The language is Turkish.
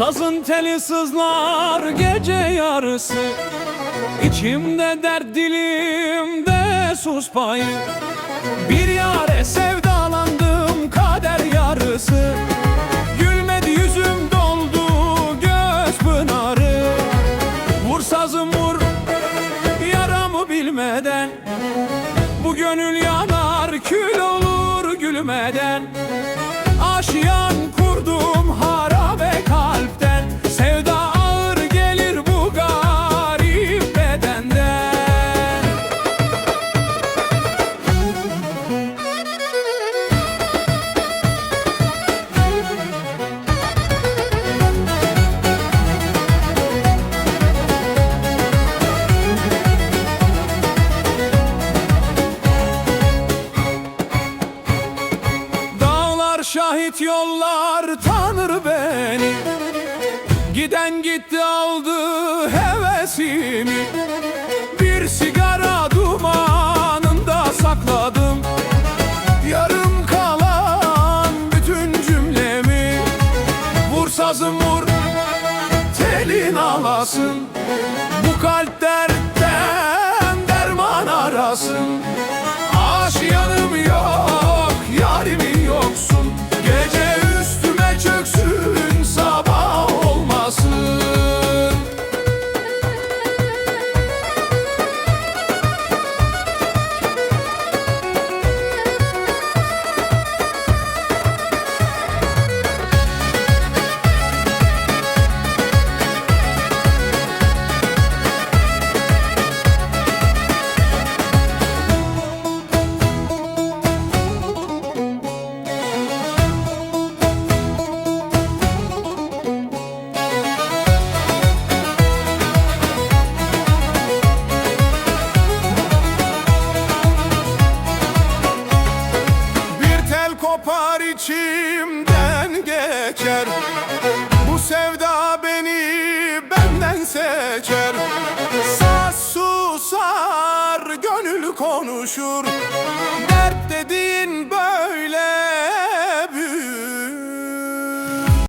Sazın teli sızlar gece yarısı. İçimde dert dilimde sus payı. Bir yare sevdalandım kader yarısı. Gülmedi yüzüm doldu göz pınarı. Vur sazım vur yaramı bilmeden. Bu gönül yanar kül olur gülmeden. Aşiyan şahit yollar tanır beni. Giden gitti aldı hevesimi. Bir sigara dumanında sakladım. Yarım kalan bütün cümlemi. Vur vur telin alasın. Bu kalp dertten kopar içimden geçer. Bu sevda beni benden seçer. Saz susar gönül konuşur